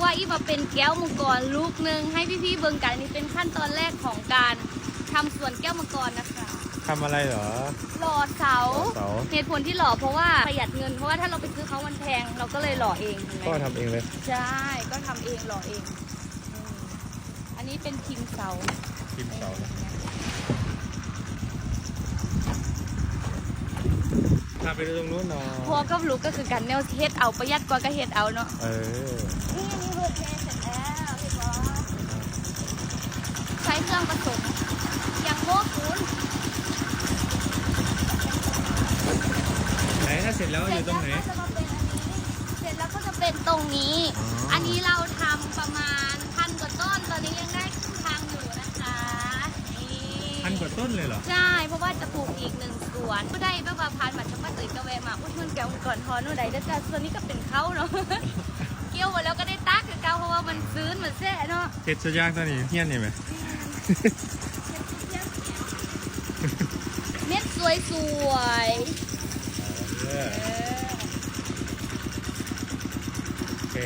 ว่าอีมาเป็นแก้วมังกรลูกหนึ่งให้พี่ๆเบิ่งกันอันนี้เป็นขั้นตอนแรกของการทำสวนแก้วมังกรนะคะทำอะไรเหรอ หล่อเสาหล่อเสา เหตุผลที่หล่อเพราะว่าประหยัดเงินเพราะว่าถ้าเราไปซื้อเขามันแพงเราก็เลยหล่อเองเห็นไหม ก็ทำเองเลย ใช่ ก็ทำเองหล่อเองอืมอันนี้เป็นพิมพ์เสาพิมพ์เสาพาไปดูตรงนู้นหน่อยพอกับลูกก็คือการแนวเฮ็ดเอาประหยัดกว่าก็เฮ็ดเอาเนาะเออนี่อันนี้เบิร์ดเทเสร็จแล้วเรียบร้อยใช้เครื่องผสมอย่างโม้คูณไหนถ้าเสร็จแล้วอยู่ตรงไหน เสร็จแล้วก็จะมาเป็นอันนี้เสร็จแล้วก็จะเป็นตรงนี้อ๋ออัอันนี้เราทำประมาณพันกว่าต้นตอนนี้ยังได้ครึ่งทางอยู่นะคะนี่พันกว่าต้นเลยเหรอ ใช่ เพราะว่าจะปลูกอีกหนึ่งสวนก็ได้แบบว่าพันบัตรชมาเตยกระแว มาอุ้ยมันแก้วก่อนทอนนู่นใดแต่ส่วนนี้ก็เป็นเขาเนาะ เกี่ยวหมดแล้วก็ได้ตักคือเก่าเพราะว่ามันซื้นเหมือนแซ่เนาะเจ็ดสยางตัวนี้เฮี้ยนนี่ไหมเม็ดสวยสวยๆเออเออโอเค